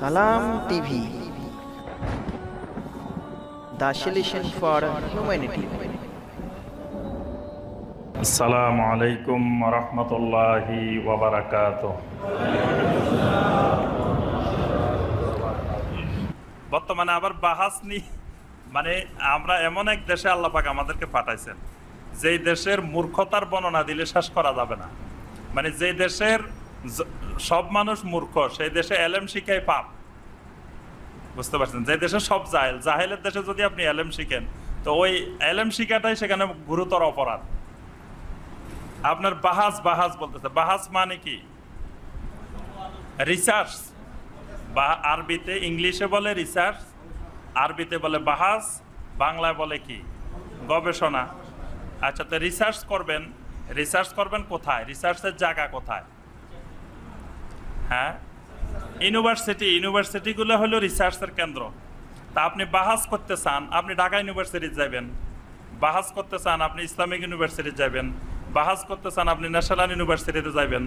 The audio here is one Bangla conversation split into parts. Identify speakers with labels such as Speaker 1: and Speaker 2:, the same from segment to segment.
Speaker 1: Salam TV. The solution for humanity.
Speaker 2: আসসালামু আলাইকুম রহমতুল্লাহি ওবরাকাত বর্তমানে আবার বাহাস নি মানে আমরা এমন এক দেশে আল্লাহ পাক আমাদেরকে পাঠাইছেন, যেই দেশের মূর্খতার বর্ণনা দিলে শেষ করা যাবে না। মানে যে দেশের সব মানুষ মূর্খ, সেই দেশে এলেম শিখাই পাপ। বুঝতে পারছেন? যে দেশে সব জাহেল, জাহেলের দেশে যদি আপনি এলেম শিখেন, তো ওই এলেম শিখাটাই সেখানে গুরুতর অপরাধ। আপনার বাহাজ বাহাজ বলতেছে। বাহাজ মানে কি? রিসার্চ বা আরবিতে, ইংলিশে বলে রিসার্চ আরবিতে বলে বাহাজ বাংলায় বলে কি? গবেষণা। আচ্ছা তো রিসার্চ করবেন। রিসার্চ করবেন কোথায়? রিসার্চের জায়গা কোথায়? হ্যাঁ? ইউনিভার্সিটি ইউনিভার্সিটিগুলো হলো রিসার্চের কেন্দ্র। তা আপনি বাহাস করতে চান, আপনি ঢাকা ইউনিভার্সিটি যাবেন। বাহাস করতে চান, আপনি ইসলামিক ইউনিভার্সিটি যাবেন। বাহাস করতে চান, আপনি ন্যাশনাল ইউনিভার্সিটিতে যাবেন।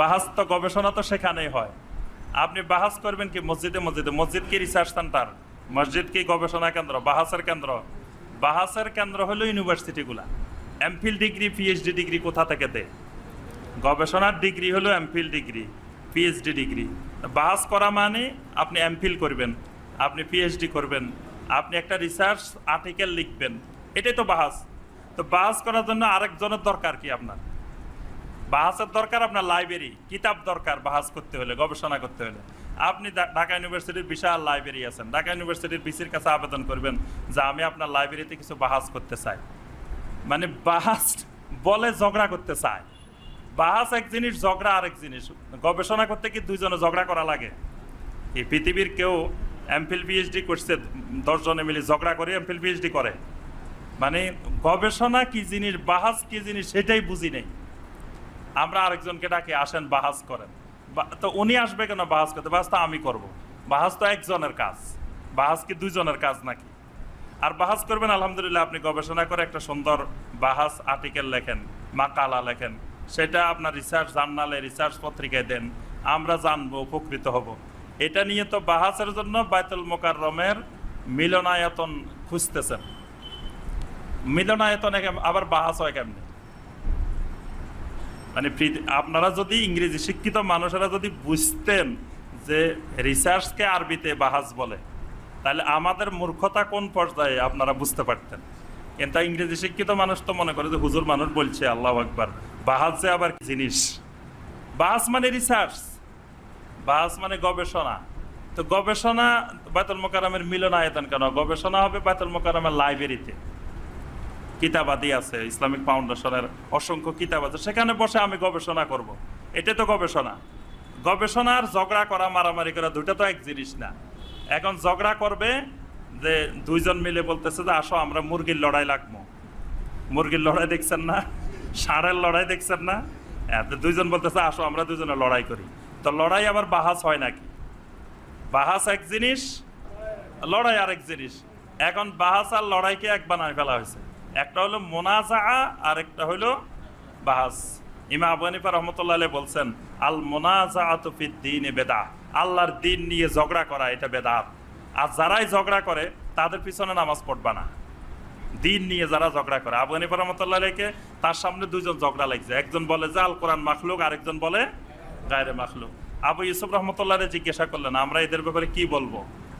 Speaker 2: বাহাস তো গবেষণা তো সেখানেই হয়। আপনি বাহাস করবেন কি মসজিদে মসজিদে। মসজিদ কি রিসার্চ সেন্টার মসজিদ কি গবেষণা কেন্দ্র? বাহাসের কেন্দ্র। বাহাসের কেন্দ্র হলো ইউনিভার্সিটিগুলা এমফিল ডিগ্রি পিএইচডি ডিগ্রি কোথা থেকে দেয় গবেষণার ডিগ্রি হলো এমফিল ডিগ্রি পিএইচডি ডিগ্রি। বাহাস করা মানে আপনি এমফিল করবেন, আপনি পিএইচডি করবেন, আপনি একটা রিসার্চ আর্টিকেল লিখবেন। এটাই তো বাহাস। তো বাহাস করার জন্য আরেকজনের দরকার কি আপনার? বাহাসের দরকার আপনার লাইব্রেরি কিতাব দরকার বাহাস করতে হলে, গবেষণা করতে হলে। আপনি ঢাকা ইউনিভার্সিটির বিশাল লাইব্রেরি আছেন। ঢাকা ইউনিভার্সিটির বিসির কাছে আবেদন করবেন যে আমি আপনার লাইব্রেরিতে কিছু বাহাস করতে চাই। মানে বাহাস বলে ঝগড়া করতে চায়। বাহাস এক জিনিস, ঝগড়া আরেক জিনিস। গবেষণা করতে কি দুইজনে ঝগড়া করা লাগে? এই পৃথিবীর কেউ এমফিল পিএইচডি করছে দশজনে মিলে ঝগড়া করে এমফিল পিএইচডি করে। মানে গবেষণা কি জিনিস, বাহাস কি জিনিস সেটাই বুঝি নেই। আমরা আরেকজনকে ডাকে, আসেন বাহাস করেন। তো উনি আসবে কেন বাহাস করতে? বাহাস তো আমি করব। বাহাস তো একজনের কাজ। বাহাস কি দুইজনের কাজ নাকি? আর বাহাস করবেন, আলহামদুলিল্লাহ, আপনি গবেষণা করে একটা সুন্দর বাহাস আর্টিকেল লেখেন মাকালা লেখেন। সেটা আপনার রিসার্চ জার্নালে রিসার্চ পত্রিকায় দেন, আমরা জানব, উপকৃত হব। এটা নিয়ে তো বাহাসের জন্য বাইতুল মোকাররমের মিলনায়তন খুঁজতেছেন। মিলনায়তনে আবার বাহাস হয় কেমনি? মানে আপনারা যদি ইংরেজি শিক্ষিত মানুষেরা যদি বুঝতেন যে রিসার্চকে আরবিতে বাহাস বলে, তাহলে আমাদের মূর্খতা কোন পর্যায়ে আপনারা বুঝতে পারতেন? কিন্তু ইংরেজি শিক্ষিত মানুষ তো মনে করে যে হুজুর মানুষ বলছে, আল্লাহ আকবার। বাহাস যে আবার কি জিনিস? বাহাস মানে রিসার্চ বাহাস মানে গবেষণা। তো গবেষণা বায়তুল মোকারমের মিলনায়তন কেন? গবেষণা হবে বায়তুল মোকারমের লাইব্রেরিতে কিতাবাদি আছে, ইসলামিক ফাউন্ডেশনের অসংখ্য কিতাব আছে, সেখানে বসে আমি গবেষণা করব। এটা তো গবেষণা। গবেষণার ঝগড়া করা, মারামারি করা দুইটা তো এক জিনিস না। এখন ঝগড়া করবে যে দুইজন মিলে বলতেছে যে আসো, আমরা মুরগির লড়াই লাগবো। মুরগির লড়াই দেখছেন না? ষাঁড়ের লড়াই দেখছেন না? হ্যাঁ, দুইজন বলতেছে আসো আমরা দুজনে লড়াই করি। তো লড়াই আবার বাহাস হয় নাকি? বাহাস এক জিনিস লড়াই আরেক জিনিস। এখন বাহাস আর লড়াইকে এক বানায় ফেলা হয়েছে। একটা হলো মোনাজা আর একটা হলো বাহাস। ইমা আবু রহমতুল্লাহ বলছেন আল মোনাজা দিন বেদা আল্লাহর দিন নিয়ে ঝগড়া করা এটা বেদাত আর যারাই ঝগড়া করে তাদের পিছনে নামাজ পড়বা না। দিন নিয়ে যারা ঝগড়া করে। আবু হানিফা রহমতুল্লাহ আলাইহিকে তার সামনে দুজন ঝগড়া লাগছে। একজন বলে যে আল কোরআন মাখলুক আরেকজন বলে, গায়রে মাখলুক আবু ইউসুফ রহমতুল্লাহ জিজ্ঞাসা করলেন, আমরা এদের ব্যাপারে কি বলব?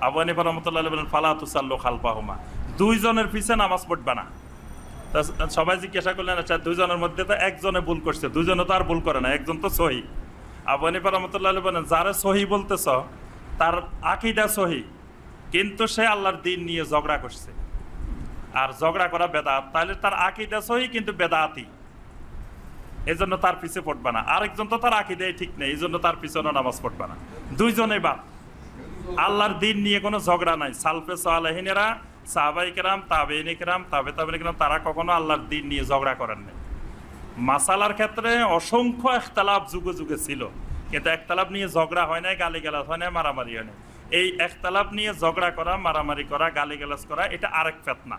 Speaker 2: আবু হানিফা রহমতুল্লাহ বলেন ফালা তুসাল্লু খালফাহুমা দুইজনের পিছে নামাজ পড়বা না। তা সবাই জিজ্ঞাসা করলেন আচ্ছা দুইজনের মধ্যে তো একজনে ভুল করছে, দুইজনে তো আর ভুল করে না, একজন তো সহি আবু হানিফা রহমতুল্লাহ বলেন যারা সহি বলতেছ, তার আকিদা সহি, কিন্তু সে আল্লাহর দিন নিয়ে ঝগড়া করছে। আর ঝগড়া করা বেদাত, তাহলে তার আকিদা সহি কিন্তু বেদাতি। এই জন্য তার পিছে পড়বা না। আরেকজন তো তার আকিদাই ঠিক নেই এই জন্য তার পিছনে নামাজ পড়বা না। দুইজনে বাদ। আল্লাহর দিন নিয়ে কোনো ঝগড়া নাই। সালফে সালেহিনেরা, সাহাবাই কেরাম, তাবেইন কেরাম, তাবে তাবেন কেরাম, তারা কখনো আল্লাহর দিন নিয়ে ঝগড়া করেন নাই। মাসালার ক্ষেত্রে অসংখ্য একতালাপ যুগে যুগে ছিল। কিন্তু একতালাপ নিয়ে ঝগড়া হয় নাই গালি গালাজ হয় নাই, মারামারি হয় নাই। এই একতালাপ নিয়ে ঝগড়া করা, মারামারি করা গালি গালাজ করা, এটা আরেক ফেতনা।